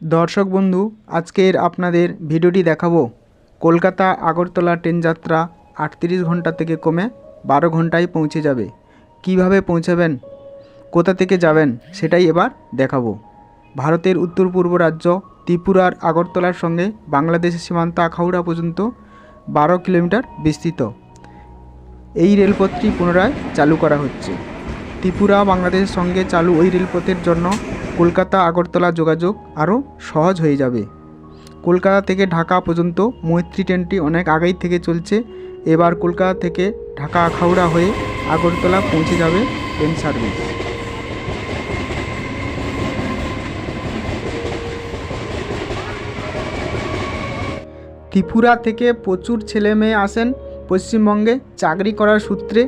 দর্শক বন্ধু, আজকের আপনাদের ভিডিওটি দেখাবো কলকাতা আগরতলা ট্রেন যাত্রা আটত্রিশ ঘণ্টা থেকে কমে বারো ঘন্টায় পৌঁছে যাবে। কীভাবে পৌঁছাবেন? কোথা থেকে যাবেন? সেটাই এবার দেখাবো। ভারতের উত্তর পূর্ব রাজ্য ত্রিপুরার আগরতলার সঙ্গে বাংলাদেশের সীমান্ত আখাউড়া পর্যন্ত বারো কিলোমিটার বিস্তৃত। এই রেলপথটি পুনরায় চালু করা হচ্ছে। ত্রিপুরা বাংলাদেশের সঙ্গে চালু ওই রেলপথের জন্য কলকাতা, আগরতলা যোগাযোগ আরও সহজ হয়ে যাবে। কলকাতা থেকে ঢাকা পর্যন্ত মৈত্রী ট্রেনটি অনেক আগেই থেকে চলছে। এবার কলকাতা থেকে ঢাকা আখাউড়া হয়ে আগরতলা পৌঁছে যাবে ট্রেন সার্ভিস। ত্রিপুরা থেকে প্রচুর ছেলে মেয়ে আসেন পশ্চিমবঙ্গে চাকরি করার সূত্রে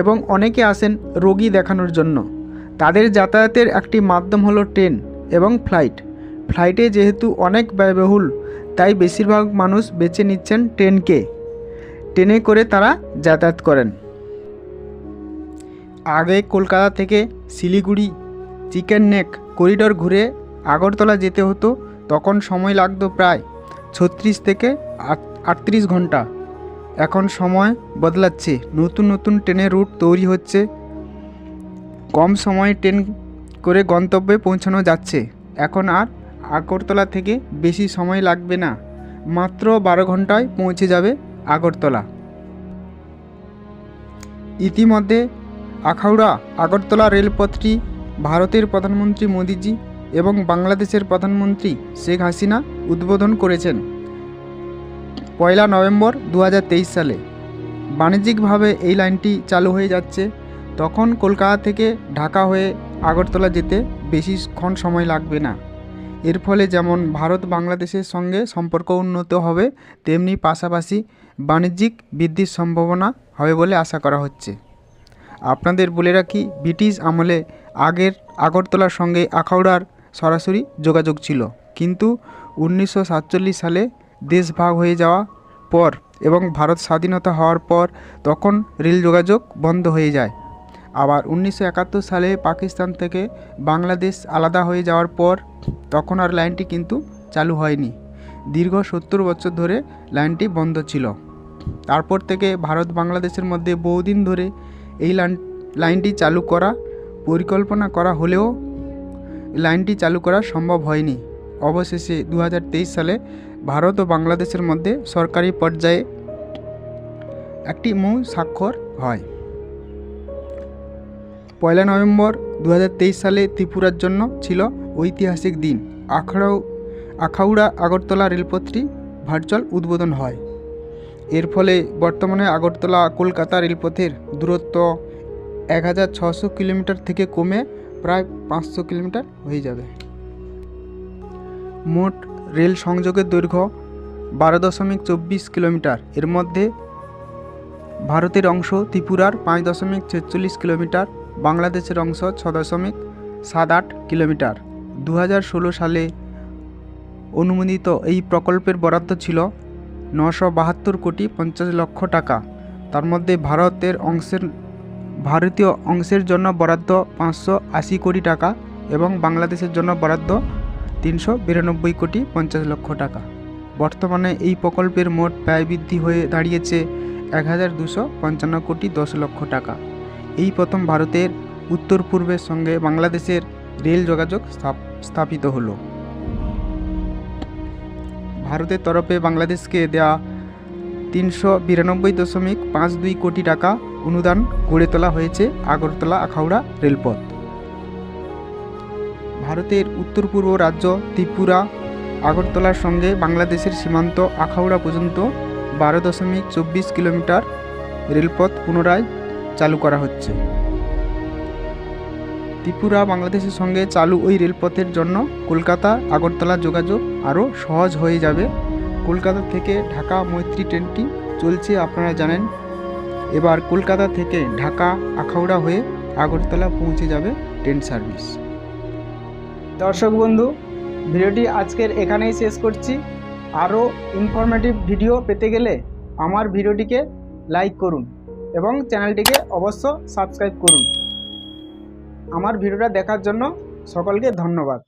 এবং অনেকে আসেন রোগী দেখানোর জন্য। তাদের যাতায়াতের একটি মাধ্যম হলো ট্রেন এবং ফ্লাইট। ফ্লাইটে যেহেতু অনেক ব্যয়বহুল, তাই বেশিরভাগ মানুষ বেছে নিচ্ছেন ট্রেনকে। ট্রেনে করে তারা যাতায়াত করেন। আগে কলকাতা থেকে শিলিগুড়ি, চিকেন নেক করিডোর ঘুরে আগরতলা যেতে হতো, তখন সময় লাগতো প্রায় ছত্রিশ থেকে আটত্রিশ ঘণ্টা। এখন সময় বদলাচ্ছে, নতুন নতুন ট্রেনের রুট তৈরি হচ্ছে। কম সময়ে ট্রেন করে গন্তব্যে পৌঁছানো যাচ্ছে। এখন আর আগরতলা থেকে বেশি সময় লাগবে না। মাত্র বারো ঘন্টায় পৌঁছে যাবে আগরতলা। ইতিমধ্যে আখাউড়া, আগরতলা রেলপথটি ভারতের প্রধানমন্ত্রী মোদিজি এবং বাংলাদেশের প্রধানমন্ত্রী শেখ হাসিনা উদ্বোধন করেছেন পয়লা নভেম্বর দু হাজার তেইশ সালে। বাণিজ্যিকভাবে এই লাইনটি চালু হয়ে যাচ্ছে। তখন কলকাতা থেকে ঢাকা হয়ে আগরতলা যেতে বেশিক্ষণ সময় লাগবে না। এর ফলে যেমন ভারত বাংলাদেশের সঙ্গে সম্পর্ক উন্নত হবে, তেমনি পাশাপাশি বাণিজ্যিক বৃদ্ধির সম্ভাবনা হবে বলে আশা করা হচ্ছে। আপনাদের বলে রাখি, ব্রিটিশ আমলে আগের আগরতলার সঙ্গে আখাউড়ার সরাসরি যোগাযোগ ছিল। কিন্তু উনিশশো সাতচল্লিশ সালে দেশ ভাগ হয়ে যাওয়া পর এবং ভারত স্বাধীনতা হওয়ার পর তখন রেল যোগাযোগ বন্ধ হয়ে যায়। আবার উনিশশো একাত্তর সালে পাকিস্তান থেকে বাংলাদেশ আলাদা হয়ে যাওয়ার পর তখন আর লাইনটি কিন্তু চালু হয়নি। দীর্ঘ সত্তর বছর ধরে লাইনটি বন্ধ ছিল। তারপর থেকে ভারত বাংলাদেশের মধ্যে বহুদিন ধরে এই লাইন, লাইনটি চালু করা, পরিকল্পনা করা হলেও লাইনটি চালু করা সম্ভব হয়নি। অবশেষে দু হাজার তেইশ সালে ভারত ও বাংলাদেশের মধ্যে সরকারি পর্যায়ে একটি মূল স্বাক্ষর হয়। পয়লা নভেম্বর দু হাজার তেইশ সালে ত্রিপুরার জন্য ছিল ঐতিহাসিক দিন। আখড়াও, আখাউড়া, আগরতলা রেলপথটি ভার্চুয়াল উদ্বোধন হয়। এর ফলে বর্তমানে আগরতলা, কলকাতা রেলপথের দূরত্ব এক হাজার ছশো কিলোমিটার থেকে কমে প্রায় পাঁচশো কিলোমিটার হয়ে যাবে। মোট রেল সংযোগের দৈর্ঘ্য বারো দশমিক চব্বিশ কিলোমিটার। এর মধ্যে ভারতের অংশ ত্রিপুরার পাঁচ দশমিক ছেচল্লিশ কিলোমিটার। বাংলাদেশের অংশ ছ দশমিক সাত আট কিলোমিটার। দু হাজার ষোলো সালে অনুমোদিত এই প্রকল্পের বরাদ্দ ছিল নশো বাহাত্তর কোটি পঞ্চাশ লক্ষ টাকা। তার মধ্যে ভারতের অংশের, ভারতীয় অংশের জন্য বরাদ্দ পাঁচশো আশি কোটি টাকা এবং বাংলাদেশের জন্য বরাদ্দ তিনশো বিরানব্বই কোটি পঞ্চাশ লক্ষ টাকা। বর্তমানে এই প্রকল্পের মোট ব্যয় বৃদ্ধি হয়ে দাঁড়িয়েছে এক হাজার দুশো পঞ্চান্ন কোটি দশ লক্ষ টাকা। এই প্রথম ভারতের উত্তর পূর্বের সঙ্গে বাংলাদেশের রেল যোগাযোগ স্থাপিত হলো। ভারতের তরফে বাংলাদেশকে দেয়া তিনশো বিরানব্বই দশমিক পাঁচ দুই কোটি টাকা অনুদান গড়ে তোলা হয়েছে আগরতলা আখাউড়া রেলপথ। ভারতের উত্তর পূর্ব রাজ্য ত্রিপুরা, আগরতলার সঙ্গে বাংলাদেশের সীমান্ত আখাউড়া পর্যন্ত বারো দশমিক চব্বিশ কিলোমিটার রেলপথ পুনরায় চালু করা হচ্ছে। ত্রিপুরা, বাংলাদেশের সঙ্গে চালু ওই রেলপথের জন্য কলকাতা, আগরতলা যোগাযোগ আরও সহজ হয়ে যাবে। কলকাতা থেকে ঢাকা মৈত্রী ট্রেনটি চলছে, আপনারা জানেন। এবার কলকাতা থেকে ঢাকা, আখাউড়া হয়ে আগরতলা পৌঁছে যাবে ট্রেন সার্ভিস। দর্শক বন্ধু, ভিডিওটি আজকের এখানেই শেষ করছি। আরও ইনফরমেটিভ ভিডিও পেতে গেলে আমার ভিডিওটিকে লাইক করুন এবং চ্যানেলটিকে অবশ্য সাবস্ক্রাইব করুন। আমার ভিডিওটা দেখার জন্য সকলকে ধন্যবাদ।